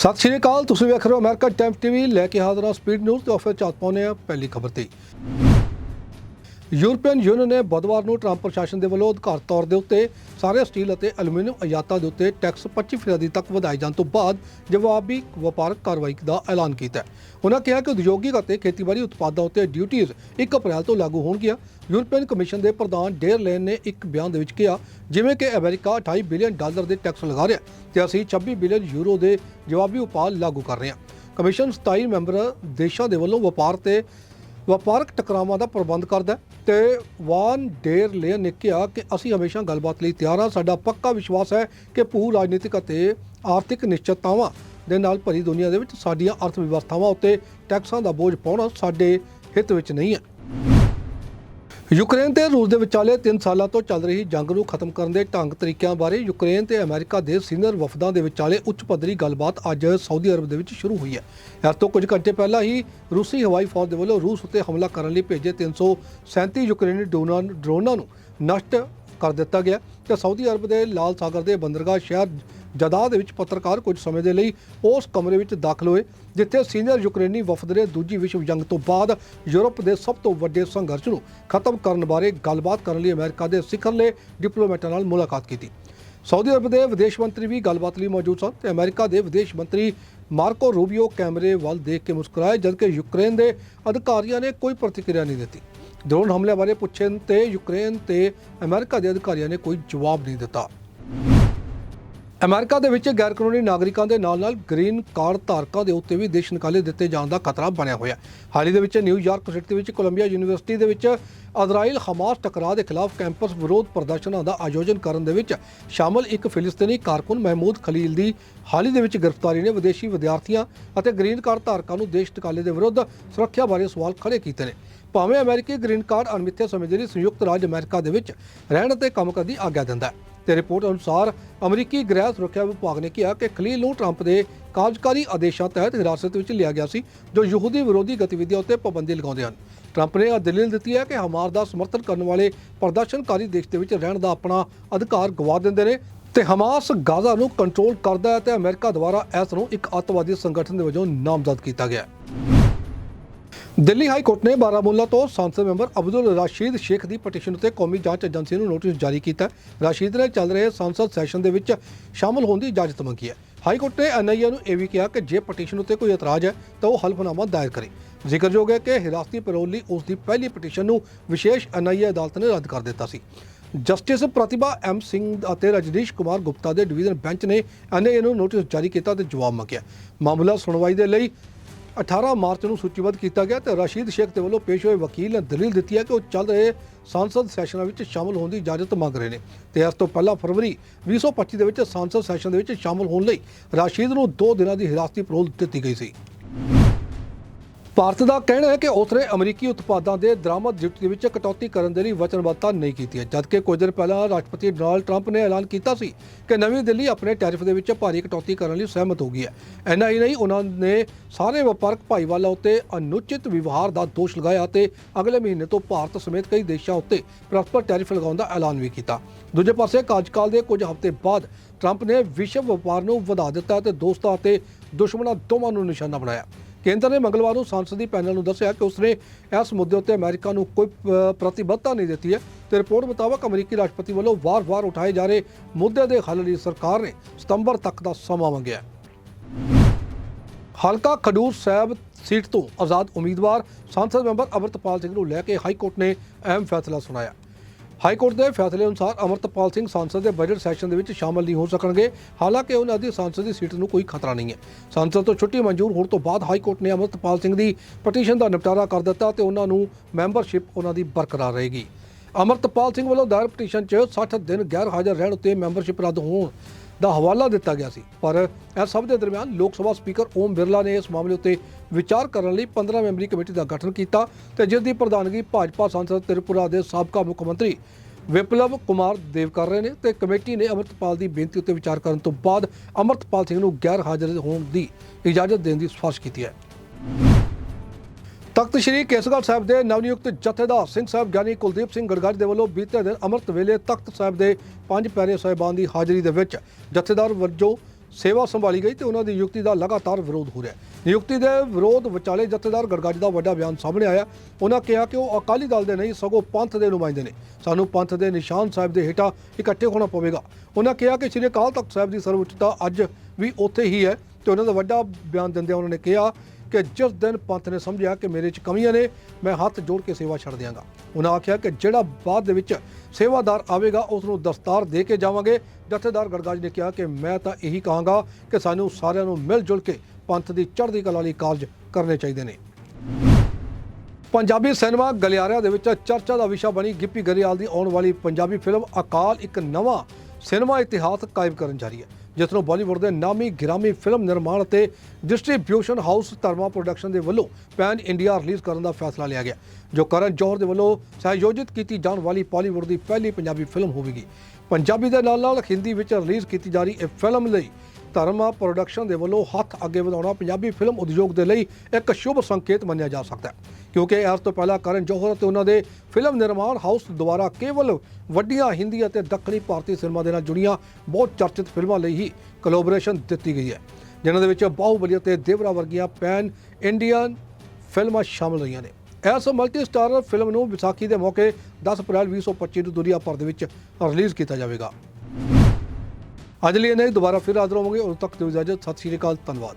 ਸਤਿ ਸ਼੍ਰੀ ਅਕਾਲ, ਤੁਸੀਂ ਵੇਖ ਰਹੇ ਹੋ ਅਮਰੀਕਾ ਟਾਈਮ ਟੀਵੀ। ਲੈ ਕੇ ਹਾਜ਼ਰ ਹਾਂ ਸਪੀਡ ਨਿਊਜ਼ ਤੇ ਆਫਰ ਚਾਤ ਪਾਉਨੇ ਆ ਪਹਿਲੀ ਖਬਰ ਤੇ। ਯੂਰਪੀਅਨ ਯੂਨੀਅਨ ਨੇ ਬੁੱਧਵਾਰ ਨੂੰ ਟਰੰਪ ਪ੍ਰਸ਼ਾਸਨ ਦੇ ਵੱਲੋਂ ਅਧਿਕਾਰਤ ਤੌਰ ਦੇ ਉੱਤੇ ਸਾਰੇ ਸਟੀਲ ਅਤੇ ਐਲੂਮੀਨੀਅਮ ਆਯਾਤਾਂ ਦੇ ਉੱਤੇ ਟੈਕਸ 25% ਤੱਕ ਵਧਾਏ ਜਾਣ ਤੋਂ ਬਾਅਦ ਜਵਾਬੀ ਵਪਾਰਕ ਕਾਰਵਾਈ ਦਾ ਐਲਾਨ ਕੀਤਾ ਹੈ। ਉਹਨਾਂ ਕਿਹਾ ਕਿ ਉਦਯੋਗਿਕ ਅਤੇ ਖੇਤੀਬਾੜੀ ਉਤਪਾਦਾਂ ਉੱਤੇ ਡਿਊਟੀਆਂ 1 ਅਪ੍ਰੈਲ ਤੋਂ ਲਾਗੂ ਹੋਣਗੀਆਂ ਯੂਰਪੀਅਨ ਕਮਿਸ਼ਨ ਦੇ ਪ੍ਰਧਾਨ ਡੇਰ ਲੇਨ ਨੇ ਇੱਕ ਬਿਆਨ ਦੇ ਵਿੱਚ ਕਿਹਾ, ਜਿਵੇਂ ਕਿ ਅਮਰੀਕਾ 28 ਬਿਲੀਅਨ ਡਾਲਰ ਦੇ ਟੈਕਸ ਲਗਾ ਰਿਹਾ ਤੇ ਅਸੀਂ 26 ਬਿਲੀਅਨ ਯੂਰੋ ਦੇ ਜਵਾਬੀ ਉਪਾਅ ਲਾਗੂ ਕਰ ਰਹੇ ਹਾਂ ਕਮਿਸ਼ਨ 27 ਮੈਂਬਰ ਦੇਸ਼ਾਂ ਦੇ ਵੱਲੋਂ ਵਪਾਰ ਤੇ ਵਪਾਰਕ ਟਕਰਾਵਾਂ ਦਾ ਪ੍ਰਬੰਧ ਕਰਦਾ ਹੈ ਤੇ ਵਾਨ ਡੇਰ ਲੇਨ ਨੇ ਕਿਹਾ ਕਿ ਅਸੀਂ ਹਮੇਸ਼ਾ ਗੱਲਬਾਤ ਲਈ ਤਿਆਰ ਹਾਂ। ਸਾਡਾ ਪੱਕਾ ਵਿਸ਼ਵਾਸ ਹੈ ਕਿ ਭੂ ਰਾਜਨੀਤਿਕ ਅਤੇ ਆਰਥਿਕ ਨਿਸ਼ਚਿਤਤਾਵਾਂ ਦੇ ਨਾਲ ਭਰੀ ਦੁਨੀਆ ਦੇ ਵਿੱਚ ਸਾਡੀਆਂ ਅਰਥ ਵਿਵਸਥਾਵਾਂ ਉੱਤੇ ਟੈਕਸਾਂ ਦਾ ਬੋਝ ਪਾਉਣਾ ਸਾਡੇ ਹਿੱਤ ਵਿੱਚ ਨਹੀਂ ਹੈ। ਯੂਕਰੇਨ ਤੇ ਰੂਸ ਦੇ ਵਿਚਾਲੇ 3 ਸਾਲਾਂ ਤੋਂ ਚੱਲ ਰਹੀ ਜੰਗ ਨੂੰ ਖਤਮ ਕਰਨ ਦੇ ਢੰਗ ਤਰੀਕਿਆਂ ਬਾਰੇ ਯੂਕਰੇਨ ਤੇ ਅਮਰੀਕਾ ਦੇ ਸੀਨੀਅਰ ਵਫਦਾਂ ਦੇ ਵਿਚਾਲੇ ਉੱਚ ਪੱਧਰੀ ਗੱਲਬਾਤ ਅੱਜ ਸਾਊਦੀ ਅਰਬ ਦੇ ਵਿੱਚ ਸ਼ੁਰੂ ਹੋਈ ਹੈ। ਇਸ ਤੋਂ ਕੁਝ ਘੰਟੇ ਪਹਿਲਾਂ ਹੀ ਰੂਸੀ ਹਵਾਈ ਫੌਜ ਦੇ ਵੱਲੋਂ ਰੂਸ ਉੱਤੇ ਹਮਲਾ ਕਰਨ ਲਈ ਭੇਜੇ 337 ਯੂਕਰੇਨੀ ਡਰੋਨਾਂ ਡਰੋਨਾਂ ਨੂੰ ਨਸ਼ਟ ਕਰ ਦਿੱਤਾ ਗਿਆ ਤੇ ਸਾਊਦੀ ਅਰਬ ਦੇ ਲਾਲ ਸਾਗਰ ਦੇ ਬੰਦਰਗਾਹ ਸ਼ਹਿਰ ਜਦਾ ਦੇ ਵਿੱਚ ਪੱਤਰਕਾਰ ਕੁਝ ਸਮੇਂ ਦੇ ਲਈ ਉਸ ਕਮਰੇ ਵਿੱਚ ਦਾਖਲ ਹੋਏ, ਜਿੱਥੇ ਸੀਨੀਅਰ ਯੂਕਰੇਨੀ ਵਫਦ ਨੇ ਦੂਜੀ ਵਿਸ਼ਵ ਜੰਗ ਤੋਂ ਬਾਅਦ ਯੂਰਪ ਦੇ ਸਭ ਤੋਂ ਵੱਡੇ ਸੰਘਰਸ਼ ਨੂੰ ਖਤਮ ਕਰਨ ਬਾਰੇ ਗੱਲਬਾਤ ਕਰਨ ਲਈ ਅਮਰੀਕਾ ਦੇ ਸਿਖਰਲੇ ਡਿਪਲੋਮੈਟਾਂ ਨਾਲ ਮੁਲਾਕਾਤ ਕੀਤੀ। ਸਾਊਦੀ ਅਰਬ ਦੇ ਵਿਦੇਸ਼ ਮੰਤਰੀ ਵੀ ਗੱਲਬਾਤ ਲਈ ਮੌਜੂਦ ਸਨ ਤੇ ਅਮਰੀਕਾ ਦੇ ਵਿਦੇਸ਼ ਮੰਤਰੀ ਮਾਰਕੋ ਰੂਬੀਓ ਕੈਮਰੇ ਵੱਲ ਦੇਖ ਕੇ ਮੁਸਕਰਾਏ, ਜਦਕਿ ਯੂਕਰੇਨ ਦੇ ਅਧਿਕਾਰੀਆਂ ਨੇ ਕੋਈ ਪ੍ਰਤੀਕਿਰਿਆ ਨਹੀਂ ਦਿੱਤੀ। ਡਰੋਨ ਹਮਲੇ ਬਾਰੇ ਪੁੱਛਣ ਤੇ ਯੂਕਰੇਨ ਤੇ ਅਮਰੀਕਾ ਦੇ ਅਧਿਕਾਰੀਆਂ ਨੇ ਕੋਈ ਜਵਾਬ ਨਹੀਂ ਦਿੱਤਾ। ਅਮਰੀਕਾ ਦੇ ਵਿੱਚ ਗੈਰ ਕਾਨੂੰਨੀ ਨਾਗਰਿਕਾਂ ਦੇ ਨਾਲ-ਨਾਲ ਗ੍ਰੀਨ ਕਾਰਡ ਧਾਰਕਾਂ ਦੇ ਉੱਤੇ ਵੀ ਦੇਸ਼ ਨਿਕਾਲੇ ਦਿੱਤੇ ਜਾਣ ਦਾ ਖਤਰਾ ਬਣਿਆ ਹੋਇਆ ਹੈ। ਹਾਲ ਹੀ ਦੇ ਵਿੱਚ ਨਿਊਯਾਰਕ ਸਿਟੀ ਦੇ ਵਿੱਚ ਕੋਲੰਬੀਆ ਯੂਨੀਵਰਸਿਟੀ ਦੇ ਵਿੱਚ ਇਜ਼ਰਾਈਲ ਹਮਾਸ ਟਕਰਾਅ ਦੇ ਖਿਲਾਫ ਕੈਂਪਸ ਵਿਰੋਧ ਪ੍ਰਦਰਸ਼ਨਾਂ ਦਾ ਆਯੋਜਨ ਕਰਨ ਦੇ ਵਿੱਚ ਸ਼ਾਮਲ ਇੱਕ ਫਿਲਿਸਤੀਨੀ ਕਾਰਕੁਨ ਮਹਿਮੂਦ ਖਲੀਲ ਦੀ ਹਾਲ ਹੀ ਦੇ ਵਿੱਚ ਗ੍ਰਿਫਤਾਰੀ ਨੇ ਵਿਦੇਸ਼ੀ ਵਿਦਿਆਰਥੀਆਂ ਅਤੇ ਗ੍ਰੀਨ ਕਾਰਡ ਧਾਰਕਾਂ ਨੂੰ ਦੇਸ਼ ਨਿਕਾਲੇ ਦੇ ਵਿਰੁੱਧ ਸੁਰੱਖਿਆ ਬਾਰੇ ਸਵਾਲ ਖੜੇ ਕੀਤੇ ਨੇ। ਭਾਵੇਂ ਅਮਰੀਕੀ ਗ੍ਰੀਨ ਕਾਰਡ ਅਣਮਿੱਥੇ ਸਮੇਂ ਦੇ ਲਈ ਸੰਯੁਕਤ ਰਾਜ ਅਮਰੀਕਾ ਦੇ ਵਿੱਚ ਰਹਿਣ ਅਤੇ ਕੰਮ ਕਰਨ ਦੀ ਆਗਿਆ ਦਿੰਦਾ ਹੈ। ਤੇ ਰਿਪੋਰਟ ਅਨੁਸਾਰ ਅਮਰੀਕੀ ਗ੍ਰਹਿ ਸੁਰੱਖਿਆ ਵਿਭਾਗ ਨੇ ਕਿਹਾ ਕਿ ਖਲੀਲ ਨੂੰ ਟਰੰਪ ਦੇ ਕਾਰਜਕਾਰੀ ਆਦੇਸ਼ਾਂ ਤਹਿਤ ਹਿਰਾਸਤ ਵਿੱਚ ਲਿਆ ਗਿਆ ਸੀ, ਜੋ ਯਹੂਦੀ ਵਿਰੋਧੀ ਗਤੀਵਿਧੀਆਂ ਉੱਤੇ ਪਾਬੰਦੀ ਲਗਾਉਂਦੇ ਹਨ। ਟਰੰਪ ਨੇ ਇਹ ਦਲੀਲ ਦਿੱਤੀ ਹੈ ਕਿ ਹਮਾਰ ਦਾ ਸਮਰਥਨ ਕਰਨ ਵਾਲੇ ਪ੍ਰਦਰਸ਼ਨਕਾਰੀ ਦੇਸ਼ ਦੇ ਵਿੱਚ ਰਹਿਣ ਦਾ ਆਪਣਾ ਅਧਿਕਾਰ ਗਵਾ ਦਿੰਦੇ ਨੇ ਤੇ ਹਮਾਸ ਗਾਜ਼ਾ ਨੂੰ ਕੰਟਰੋਲ ਕਰਦਾ ਹੈ ਤੇ ਅਮਰੀਕਾ ਦੁਆਰਾ ਇਸ ਨੂੰ ਇੱਕ ਅੱਤਵਾਦੀ ਸੰਗਠਨ ਦੇ ਵਜੋਂ ਨਾਮਜ਼ਦ ਕੀਤਾ ਗਿਆ ਹੈ। ਦਿੱਲੀ ਹਾਈ ਕੋਰਟ ਨੇ ਬਾਰਾਮੂਲਾ ਤੋਂ ਸੰਸਦ ਮੈਂਬਰ ਅਬਦੁਲ ਰਾਸ਼ੀਦ ਸ਼ੇਖ ਦੀ ਪਟੀਸ਼ਨ ਉੱਤੇ ਕੌਮੀ ਜਾਂਚ ਏਜੰਸੀ ਨੂੰ ਨੋਟਿਸ ਜਾਰੀ ਕੀਤਾ। ਰਾਸ਼ੀਦ ਨੇ ਚੱਲ ਰਹੇ ਸੰਸਦ ਸੈਸ਼ਨ ਦੇ ਵਿੱਚ ਸ਼ਾਮਲ ਹੋਣ ਦੀ ਇਜਾਜ਼ਤ ਮੰਗੀ ਹੈ। ਹਾਈ ਕੋਰਟ ਨੇ ਐਨਆਈਏ ਨੂੰ ਇਹ ਵੀ ਕਿਹਾ ਕਿ ਜੇ ਪਟੀਸ਼ਨ ਉੱਤੇ ਕੋਈ ਇਤਰਾਜ਼ ਹੈ, ਤਾਂ ਉਹ ਹਲਫਨਾਮਾ ਦਾਇਰ ਕਰੇ। ਜ਼ਿਕਰਯੋਗ ਹੈ ਕਿ ਹਿਰਾਸਤੀ ਪੈਰੋਲ ਲਈ ਉਸ ਦੀ ਪਹਿਲੀ ਪਟੀਸ਼ਨ ਨੂੰ ਵਿਸ਼ੇਸ਼ ਐਨਆਈਏ ਅਦਾਲਤ ਨੇ ਰੱਦ ਕਰ ਦਿੱਤਾ ਸੀ। ਜਸਟਿਸ ਪ੍ਰਤਿਭਾ ਐਮ ਸਿੰਘ ਅਤੇ ਰਜਨੀਸ਼ ਕੁਮਾਰ ਗੁਪਤਾ ਦੇ ਡਿਵੀਜ਼ਨ ਬੈਂਚ ਨੇ ਐਨਆਈਏ ਨੂੰ ਨੋਟਿਸ ਜਾਰੀ ਕੀਤਾ ਤੇ ਜਵਾਬ ਮੰਗਿਆ। ਮਾਮਲਾ ਸੁਣਵਾਈ ਦੇ ਲਈ 18 ਮਾਰਚ ਨੂੰ ਸੂਚੀਬੱਧ ਕੀਤਾ ਗਿਆ ਤੇ ਰਸ਼ੀਦ ਸ਼ੇਖ ਦੇ ਵੱਲੋਂ ਪੇਸ਼ ਹੋਏ ਵਕੀਲ ਨੇ ਦਲੀਲ ਦਿੱਤੀ ਹੈ ਕਿ ਉਹ ਚੱਲ ਰਹੇ ਸੰਸਦ ਸੈਸ਼ਨਾਂ ਵਿੱਚ ਸ਼ਾਮਲ ਹੋਣ ਦੀ ਇਜਾਜ਼ਤ ਮੰਗ ਰਹੇ ਨੇ ਤੇ ਇਸ ਤੋਂ ਪਹਿਲਾਂ ਫਰਵਰੀ 2025 ਦੇ ਵਿੱਚ ਸੰਸਦ ਸੈਸ਼ਨ ਦੇ ਵਿੱਚ ਸ਼ਾਮਲ ਹੋਣ ਲਈ ਰਸ਼ੀਦ ਨੂੰ 2 ਦਿਨਾਂ ਦੀ ਹਿਰਾਸਤੀ ਪਰੋਲ ਦਿੱਤੀ ਗਈ ਸੀ। ਭਾਰਤ ਦਾ ਕਹਿਣਾ ਹੈ ਕਿ ਉਸਨੇ ਅਮਰੀਕੀ ਉਤਪਾਦਾਂ ਦੇ ਦਰਾਮਦ ਡਿਊਟੀ ਵਿੱਚ ਕਟੌਤੀ ਕਰਨ ਦੇ ਲਈ ਵਚਨਬੱਧਤਾ ਨਹੀਂ ਕੀਤੀ ਹੈ, ਜਦਕਿ ਕੁਝ ਦਿਨ ਪਹਿਲਾਂ ਰਾਸ਼ਟਰਪਤੀ ਡੋਨਾਲਡ ਟਰੰਪ ਨੇ ਐਲਾਨ ਕੀਤਾ ਸੀ ਕਿ ਨਵੀਂ ਦਿੱਲੀ ਆਪਣੇ ਟੈਰਿਫ ਦੇ ਵਿੱਚ ਭਾਰੀ ਕਟੌਤੀ ਕਰਨ ਲਈ ਸਹਿਮਤ ਹੋ ਗਈ ਹੈ। ਇੰਨਾ ਹੀ ਨਹੀਂ ਉਹਨਾਂ ਨੇ ਸਾਰੇ ਵਪਾਰਕ ਭਾਈਵਾਲਾਂ ਉੱਤੇ ਅਨੁਚਿਤ ਵਿਵਹਾਰ ਦਾ ਦੋਸ਼ ਲਗਾਇਆ ਤੇ ਅਗਲੇ ਮਹੀਨੇ ਤੋਂ ਭਾਰਤ ਸਮੇਤ ਕਈ ਦੇਸ਼ਾਂ ਉੱਤੇ ਪਰਸਪਰ ਟੈਰਿਫ ਲਗਾਉਣ ਦਾ ਐਲਾਨ ਵੀ ਕੀਤਾ। ਦੂਜੇ ਪਾਸੇ ਕਾਰਜਕਾਲ ਦੇ ਕੁਝ ਹਫ਼ਤੇ ਬਾਅਦ ਟਰੰਪ ਨੇ ਵਿਸ਼ਵ ਵਪਾਰ ਨੂੰ ਵਧਾ ਦਿੱਤਾ ਤੇ ਦੋਸਤਾਂ ਅਤੇ ਦੁਸ਼ਮਣਾਂ ਦੋਵਾਂ ਨੂੰ ਨਿਸ਼ਾਨਾ ਬਣਾਇਆ। ਕੇਂਦਰ ਨੇ ਮੰਗਲਵਾਰ ਨੂੰ ਸੰਸਦੀ ਪੈਨਲ ਨੂੰ ਦੱਸਿਆ ਕਿ ਉਸਨੇ ਇਸ ਮੁੱਦੇ ਉੱਤੇ ਅਮਰੀਕਾ ਨੂੰ ਕੋਈ ਪ੍ਰਤੀਬੱਧਤਾ ਨਹੀਂ ਦਿੱਤੀ ਹੈ ਤੇ ਰਿਪੋਰਟ ਮੁਤਾਬਕ ਅਮਰੀਕੀ ਰਾਸ਼ਟਰਪਤੀ ਵੱਲੋਂ ਵਾਰ-ਵਾਰ ਉਠਾਏ ਜਾ ਰਹੇ ਮੁੱਦੇ ਦੇ ਹੱਲ ਲਈ ਸਰਕਾਰ ਨੇ ਸਤੰਬਰ ਤੱਕ ਦਾ ਸਮਾਂ ਮੰਗਿਆ ਹਲਕਾ ਖਡੂਰ ਸਾਹਿਬ ਸੀਟ ਤੋਂ ਆਜ਼ਾਦ ਉਮੀਦਵਾਰ ਸੰਸਦ ਮੈਂਬਰ ਅਮਰਤਪਾਲ ਸਿੰਘ ਨੂੰ ਲੈ ਕੇ ਹਾਈ ਕੋਰਟ ਨੇ ਅਹਿਮ ਫੈਸਲਾ ਸੁਣਾਇਆ। ਹਾਈ ਕੋਰਟ ਦੇ ਫੈਸਲੇ ਅਨੁਸਾਰ ਅਮਰਤਪਾਲ ਸਿੰਘ ਸੰਸਦ ਦੇ ਬਜਟ ਸੈਸ਼ਨ ਦੇ ਵਿੱਚ ਸ਼ਾਮਲ ਨਹੀਂ ਹੋ ਸਕਣਗੇ। ਹਾਲਾਂਕਿ ਉਹਨਾਂ ਦੀ ਸੰਸਦ ਦੀ ਸੀਟ ਨੂੰ ਕੋਈ ਖਤਰਾ ਨਹੀਂ ਹੈ। ਸੰਸਦ ਤੋਂ ਛੁੱਟੀ ਮਨਜ਼ੂਰ ਹੋਣ ਤੋਂ ਬਾਅਦ ਹਾਈ ਕੋਰਟ ਨੇ ਅਮਰਤਪਾਲ ਸਿੰਘ ਦੀ ਪਟੀਸ਼ਨ ਦਾ ਨਿਪਟਾਰਾ ਕਰ ਦਿੱਤਾ ਤੇ ਉਹਨਾਂ ਨੂੰ ਮੈਂਬਰਸ਼ਿਪ ਉਹਨਾਂ ਦੀ ਬਰਕਰਾਰ ਰਹੇਗੀ। ਅਮਰਤਪਾਲ ਸਿੰਘ ਵੱਲੋਂ ਦਾਇਰ ਪਟੀਸ਼ਨ 'ਚ 60 ਦਿਨ ਗੈਰ ਹਾਜ਼ਰ ਰਹਿਣ ਉੱਤੇ ਮੈਂਬਰਸ਼ਿਪ ਰੱਦ ਹੋਣ ਦਾ ਹਵਾਲਾ ਦਿੱਤਾ ਗਿਆ ਸੀ। ਪਰ ਇਸ ਸਭ ਦੇ ਦਰਮਿਆਨ ਲੋਕ ਸਭਾ ਸਪੀਕਰ ਓਮ ਬਿਰਲਾ ਨੇ ਇਸ ਮਾਮਲੇ ਉੱਤੇ ਵਿਚਾਰ ਕਰਨ ਲਈ 15 ਮੈਂਬਰੀ ਕਮੇਟੀ ਦਾ ਗਠਨ ਕੀਤਾ ਤੇ ਜਿਸ ਦੀ ਪ੍ਰਧਾਨਗੀ ਭਾਜਪਾ ਸੰਸਦ ਤ੍ਰਿਪੁਰਾ ਦੇ ਸਾਬਕਾ ਮੁੱਖ ਮੰਤਰੀ ਵਿਪਲਵ ਕੁਮਾਰ ਦੇਵ ਕਰ ਰਹੇ ਨੇ ਤੇ ਕਮੇਟੀ ਨੇ ਅਮਰਤਪਾਲ ਦੀ ਬੇਨਤੀ ਉੱਤੇ ਵਿਚਾਰ ਕਰਨ ਤੋਂ ਬਾਅਦ ਅਮਰਤਪਾਲ ਸਿੰਘ ਨੂੰ ਗੈਰ ਹਾਜ਼ਰ ਹੋਣ ਦੀ ਇਜਾਜ਼ਤ ਦੇਣ ਦੀ ਸਿਫਾਰਿਸ਼ ਕੀਤੀ ਹੈ। ਤਖਤ ਸ੍ਰੀ ਕੇਸਗੜ੍ਹ ਸਾਹਿਬ ਦੇ ਨਵਨਿਯੁਕਤ ਜਥੇਦਾਰ ਸਿੰਘ ਸਾਹਿਬ ਗਿਆਨੀ ਕੁਲਦੀਪ ਸਿੰਘ ਗੜਗੜ ਦੇ ਵੱਲੋਂ ਬੀਤੇ ਦਿਨ ਅੰਮ੍ਰਿਤ ਵੇਲੇ ਤਖਤ ਸਾਹਿਬ ਦੇ ਪੰਜ ਪਿਆਰੇ ਸਾਹਿਬਾਨ ਦੀ ਹਾਜ਼ਰੀ ਦੇ ਵਿੱਚ ਜਥੇਦਾਰ ਵਜੋਂ ਸੇਵਾ ਸੰਭਾਲੀ ਗਈ ਤੇ ਉਹਨਾਂ ਦੀ ਨਿਯੁਕਤੀ ਦਾ ਲਗਾਤਾਰ ਵਿਰੋਧ ਹੋ ਰਿਹਾ ਹੈ। ਨਿਯੁਕਤੀ ਦੇ ਵਿਰੋਧ ਵਿਚਾਲੇ ਜਥੇਦਾਰ ਗੜਗੜ ਦਾ ਵੱਡਾ ਬਿਆਨ ਸਾਹਮਣੇ ਆਇਆ। ਉਹਨਾਂ ਕਿਹਾ ਕਿ ਉਹ ਅਕਾਲੀ ਦਲ ਦੇ ਨਹੀਂ, ਸਗੋਂ ਪੰਥ ਦੇ ਨੁਮਾਇੰਦੇ ਨੇ। ਸਾਨੂੰ ਪੰਥ ਦੇ ਨਿਸ਼ਾਨ ਸਾਹਿਬ ਦੇ ਹੇਠਾਂ ਇਕੱਠੇ ਹੋਣਾ ਪਵੇਗਾ। ਉਹਨਾਂ ਕਿਹਾ ਕਿ ਸ੍ਰੀ ਅਕਾਲ ਤਖਤ ਸਾਹਿਬ ਦੀ ਸਰਵਉੱਚਤਾ ਅੱਜ ਵੀ ਉੱਥੇ ਹੀ ਹੈ ਤੇ ਉਹਨਾਂ ਦਾ ਵੱਡਾ ਬਿਆਨ ਦਿੰਦਿਆਂ ਉਹਨਾਂ ਨੇ ਕਿਹਾ ਕਿ ਜਿਸ ਦਿਨ ਪੰਥ ਨੇ ਸਮਝਿਆ ਕਿ ਮੇਰੇ 'ਚ ਕਮੀਆਂ ਨੇ, ਮੈਂ ਹੱਥ ਜੋੜ ਕੇ ਸੇਵਾ ਛੱਡ ਦਿਆਂਗਾ। ਉਹਨਾਂ ਆਖਿਆ ਕਿ ਜਿਹੜਾ ਬਾਅਦ ਦੇ ਵਿੱਚ ਸੇਵਾਦਾਰ ਆਵੇਗਾ ਉਸ ਨੂੰ ਦਸਤਾਰ ਦੇ ਕੇ ਜਾਵਾਂਗੇ। ਜਥੇਦਾਰ ਗੜਗਾਜ ਨੇ ਕਿਹਾ ਕਿ ਮੈਂ ਤਾਂ ਇਹੀ ਕਹਾਂਗਾ ਕਿ ਸਾਨੂੰ ਸਾਰਿਆਂ ਨੂੰ ਮਿਲ ਜੁਲ ਕੇ ਪੰਥ ਦੀ ਚੜ੍ਹਦੀ ਕਲਾ ਲਈ ਕਾਰਜ ਕਰਨੇ ਚਾਹੀਦੇ ਨੇ। ਪੰਜਾਬੀ ਸਿਨੇਮਾ ਗਲਿਆਰਿਆਂ ਦੇ ਵਿੱਚ ਚਰਚਾ ਦਾ ਵਿਸ਼ਾ ਬਣੀ ਗਿੱਪੀ ਗਰੇਵਾਲ ਦੀ ਆਉਣ ਵਾਲੀ ਪੰਜਾਬੀ ਫਿਲਮ ਅਕਾਲ ਇੱਕ ਨਵਾਂ ਸਿਨੇਮਾ ਇਤਿਹਾਸ ਕਾਇਮ ਕਰਨ ਜਾ ਰਹੀ ਹੈ, ਜਿਸ ਨੂੰ ਬਾਲੀਵੁੱਡ ਦੇ ਨਾਮੀ ਗ੍ਰਾਮੀ ਫਿਲਮ ਨਿਰਮਾਣ ਅਤੇ ਡਿਸਟ੍ਰੀਬਿਊਸ਼ਨ ਹਾਊਸ ਧਰਮਾ ਪ੍ਰੋਡਕਸ਼ਨ ਦੇ ਵੱਲੋਂ ਪੈਨ ਇੰਡੀਆ ਰਿਲੀਜ਼ ਕਰਨ ਦਾ ਫੈਸਲਾ ਲਿਆ ਗਿਆ, ਜੋ ਕਰਨ ਜੋਹਰ ਦੇ ਵੱਲੋਂ ਸਹਿਯੋਜਿਤ ਕੀਤੀ ਜਾਣ ਵਾਲੀ ਬਾਲੀਵੁੱਡ ਦੀ ਪਹਿਲੀ ਪੰਜਾਬੀ ਫਿਲਮ ਹੋਵੇਗੀ। ਪੰਜਾਬੀ ਦੇ ਨਾਲ ਨਾਲ ਹਿੰਦੀ ਵਿੱਚ ਰਿਲੀਜ਼ ਕੀਤੀ ਜਾ ਰਹੀ ਇਹ ਫਿਲਮ ਲਈ ਧਰਮਾ ਪ੍ਰੋਡਕਸ਼ਨ ਦੇ ਵੱਲੋਂ ਹੱਥ ਅੱਗੇ ਵਧਾਉਣਾ ਪੰਜਾਬੀ ਫਿਲਮ ਉਦਯੋਗ ਦੇ ਲਈ ਇੱਕ ਸ਼ੁਭ ਸੰਕੇਤ ਮੰਨਿਆ ਜਾ ਸਕਦਾ ਹੈ। ਕਿਉਂਕਿ ਇਸ ਤੋਂ ਪਹਿਲਾਂ ਕਰਨ ਜੋਹਰ ਅਤੇ ਉਹਨਾਂ ਦੇ ਫਿਲਮ ਨਿਰਮਾਣ ਹਾਊਸ ਦੁਆਰਾ ਕੇਵਲ ਵੱਡੀਆਂ ਹਿੰਦੀ ਅਤੇ ਦੱਖਣੀ ਭਾਰਤੀ ਸਿਨੇਮਾ ਦੇ ਨਾਲ ਜੁੜੀਆਂ ਬਹੁਤ ਚਰਚਿਤ ਫਿਲਮਾਂ ਲਈ ਹੀ ਕੋਲੈਬੋਰੇਸ਼ਨ ਦਿੱਤੀ ਗਈ ਹੈ। ਜਿਨ੍ਹਾਂ ਦੇ ਵਿੱਚ ਬਾਹੂਬਲੀ ਅਤੇ ਦੇਵਰਾ ਵਰਗੀਆਂ ਪੈਨ ਇੰਡੀਅਨ ਫਿਲਮਾਂ ਸ਼ਾਮਲ ਹੋਈਆਂ ਨੇ। ਇਸ ਮਲਟੀ ਸਟਾਰਰ ਫਿਲਮ ਨੂੰ ਵਿਸਾਖੀ ਦੇ ਮੌਕੇ 10 ਅਪ੍ਰੈਲ 2025 ਨੂੰ ਦੁਨੀਆ ਭਰ ਦੇ ਵਿੱਚ ਰਿਲੀਜ਼ ਕੀਤਾ ਜਾਵੇਗਾ। ਅੱਜ ਲਈ ਇਹ ਨਹੀਂ ਦੁਬਾਰਾ ਫਿਰ ਹਾਜ਼ਰ ਹੋਵਾਂਗੇ। ਉਦੋਂ ਤੱਕ ਦਿਓ ਇਜਾਜ਼ਤ। ਸਤਿ ਸ਼੍ਰੀ ਅਕਾਲ। ਧੰਨਵਾਦ।